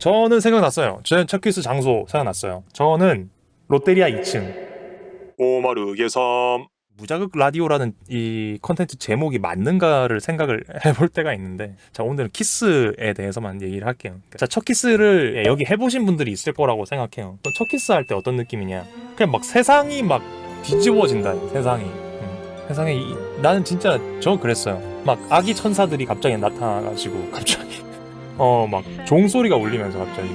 저는 생각났어요. 저는 첫 키스 장소 생각났어요. 저는 롯데리아 2층. 오마르 예삼 무자극 라디오라는 이 컨텐츠 제목이 맞는가를 생각을 해볼 때가 있는데 자 오늘은 키스에 대해서만 얘기를 할게요. 자 첫 키스를 여기 해보신 분들이 있을 거라고 생각해요. 첫 키스 할 때 어떤 느낌이냐? 그냥 막 세상이 막 뒤집어진다 세상이. 음, 세상에 이- 나는 진짜 저 그랬어요. 막 아기 천사들이 갑자기 나타나가지고 갑자기 어 막 종소리가 울리면서 갑자기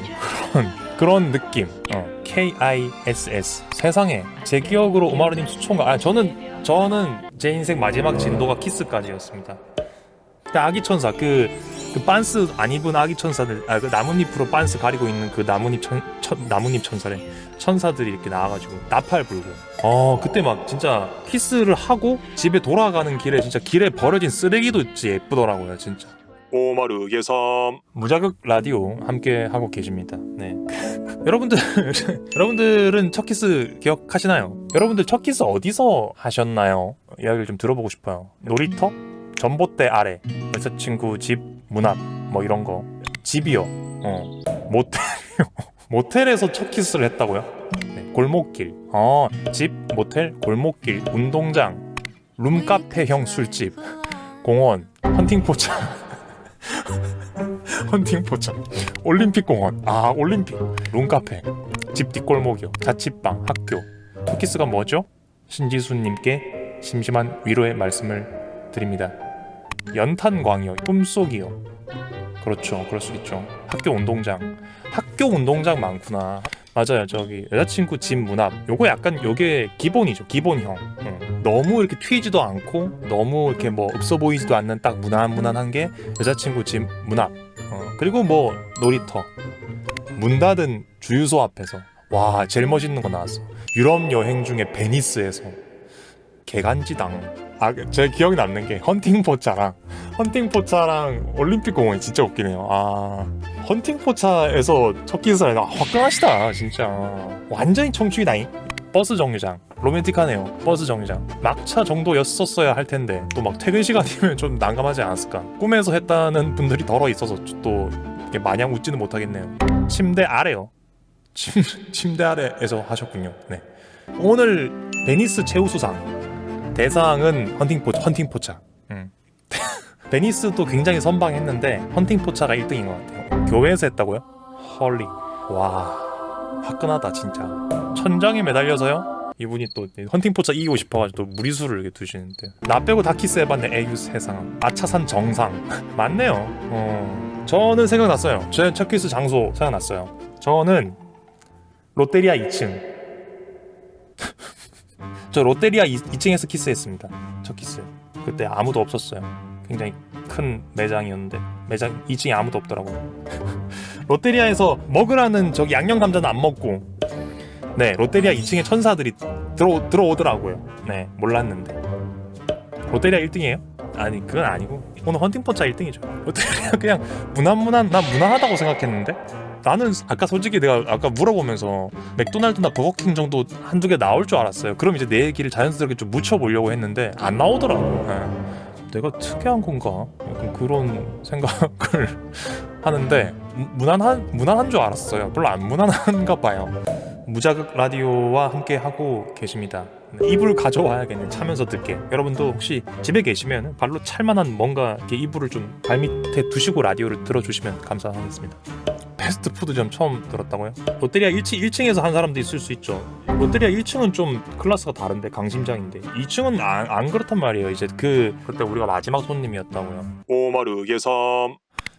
그런 그런 느낌. 어. K-I-S-S 세상에. 제 기억으로 오마르님 수초인가 아 저는 저는 제 인생 마지막 진도가 키스까지였습니다. 그때 아기 천사 그, 그 빤스 안 입은 아기 천사들 아 그 나뭇잎으로 빤스 가리고 있는 그 나뭇잎 천, 천 나뭇잎 천사래. 천사들이 이렇게 나와가지고 나팔 불고. 어 그때 막 진짜 키스를 하고 집에 돌아가는 길에 진짜 길에 버려진 쓰레기도 있지. 예쁘더라고요 진짜 오마르 예삼 무자극 라디오 함께 하고 계십니다. 네. 여러분들 여러분들은 첫 키스 기억하시나요? 여러분들 첫 키스 어디서 하셨나요? 이야기를 좀 들어보고 싶어요. 놀이터, 전봇대 아래, 여자친구 집 문 앞, 뭐 이런 거. 집이요. 어. 모텔이요. 모텔에서 첫 키스를 했다고요? 네. 골목길. 어, 집, 모텔, 골목길, 운동장, 룸카페형 술집, 공원, 헌팅포차. 헌팅 포천. 올림픽 공원. 아 올림픽. 룸카페. 집 뒷골목이요. 자취방 학교. 토키스가 뭐죠? 신지수님께 심심한 위로의 말씀을 드립니다. 연탄광이요. 꿈속이요. 그렇죠. 그럴 수 있죠. 학교 운동장. 학교 운동장 많구나 맞아요 저기 여자친구 집 문 앞 요거 약간 요게 기본이죠 기본형 응. 너무 이렇게 튀지도 않고 너무 이렇게 뭐 없어 보이지도 않는 딱 무난무난한 게 여자친구 집 문 앞. 어, 그리고 뭐 놀이터. 문 닫은 주유소 앞에서. 와, 제일 멋있는 거 나왔어. 유럽 여행 중에 베니스에서 개간지당. 아, 제 기억에 남는 게 헌팅포차랑 헌팅포차랑 올림픽 공원이 진짜 웃기네요. 아, 헌팅포차에서 첫 아, 화끈하시다, 진짜. 완전히 청춘이다잉. 버스 정류장. 로맨틱하네요. 버스 정류장. 막차 정도였었어야 할 텐데 또 막 퇴근 시간이면 좀 난감하지 않았을까? 꿈에서 했다는 분들이 덜어 있어서 또 마냥 웃지는 못하겠네요. 침대 아래요. 침, 침대 아래에서 하셨군요. 네. 오늘 베니스 최우수상. 대상은 헌팅포 헌팅포차. 음. 베니스도 굉장히 선방했는데 헌팅포차가 1등인 것 같아요 교회에서 했다고요? 헐리. 와 화끈하다 진짜. 천장에 매달려서요? 이분이 또 헌팅 포차 이기고 싶어가지고 또 무리수를 이렇게 두시는데. 나 빼고 다 키스해봤네 에휴 세상. 아차산 정상. 맞네요. 어. 저는 생각났어요. 제 첫 키스 장소 생각났어요. 저는 롯데리아 2층. 저 롯데리아 2, 2층에서 키스했습니다. 첫 키스. 그때 아무도 없었어요. 굉장히 큰 매장이었는데 매장 2층에 아무도 없더라고요 롯데리아에서 먹으라는 저기 양념 감자는 안 먹고 네 롯데리아 2층에 천사들이 들어 들어오더라고요. 네 몰랐는데 롯데리아 1등이에요? 아니 그건 아니고 오늘 헌팅포차 1등이죠. 롯데리아 그냥 무난무난 나 무난하다고 생각했는데 나는 아까 솔직히 내가 아까 물어보면서 맥도날드나 버거킹 정도 한두 개 나올 줄 알았어요. 그럼 이제 내 얘기를 자연스럽게 좀 묻혀보려고 했는데 안 나오더라고. 네. 내가 특이한 건가? 약간 그런 생각을 하는데 무- 무난한 무난한 줄 알았어요. 별로 안 무난한가 봐요. 무자극 라디오와 함께 하고 계십니다. 네, 이불 가져와야겠네. 차면서 듣게. 여러분도 혹시 집에 계시면 발로 찰만한 뭔가 이렇게 이불을 좀 발밑에 두시고 라디오를 들어주시면 감사하겠습니다. 패스트푸드점 처음 들었다고요? 롯데리아 1층, 1층에서 한 사람도 있을 수 있죠. 롯데리아 1층은 좀 클래스가 다른데 강심장인데 2층은 안, 안 그렇단 말이에요. 이제 그 그때 우리가 마지막 손님이었다고요. 오마르 예삼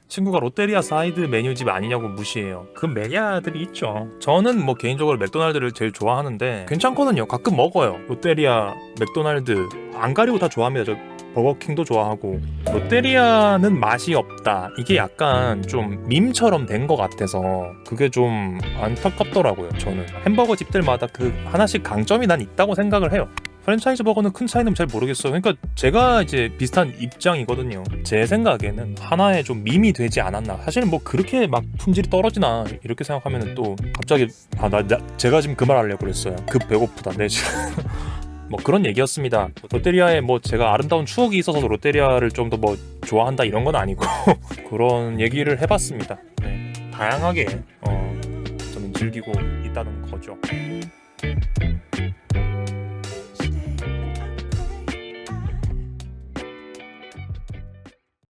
친구가 롯데리아 사이드 메뉴집 아니냐고 무시해요. 그 매니아들이 있죠. 저는 뭐 개인적으로 맥도날드를 제일 좋아하는데 괜찮거든요. 가끔 먹어요. 롯데리아, 맥도날드 안 가리고 다 좋아합니다. 저 버거킹도 좋아하고 롯데리아는 맛이 없다. 이게 약간 좀 밈처럼 된 것 같아서 그게 좀 안타깝더라고요. 저는 햄버거 집들마다 그 하나씩 강점이 난 있다고 생각을 해요. 프랜차이즈 버거는 큰 차이는 잘 모르겠어요. 그러니까 제가 이제 비슷한 입장이거든요. 제 생각에는 하나의 좀 밈이 되지 않았나. 사실 뭐 그렇게 막 품질이 떨어지나 이렇게 생각하면은 또 갑자기 아나 제가 지금 그 말 하려고 그랬어요. 급 배고프다. 내 지금 뭐 그런 얘기였습니다. 롯데리아에 뭐 제가 아름다운 추억이 있어서 롯데리아를 좀 더 뭐 좋아한다 이런 건 아니고 그런 얘기를 해봤습니다. 네. 다양하게 어, 저는 즐기고 있다는 거죠.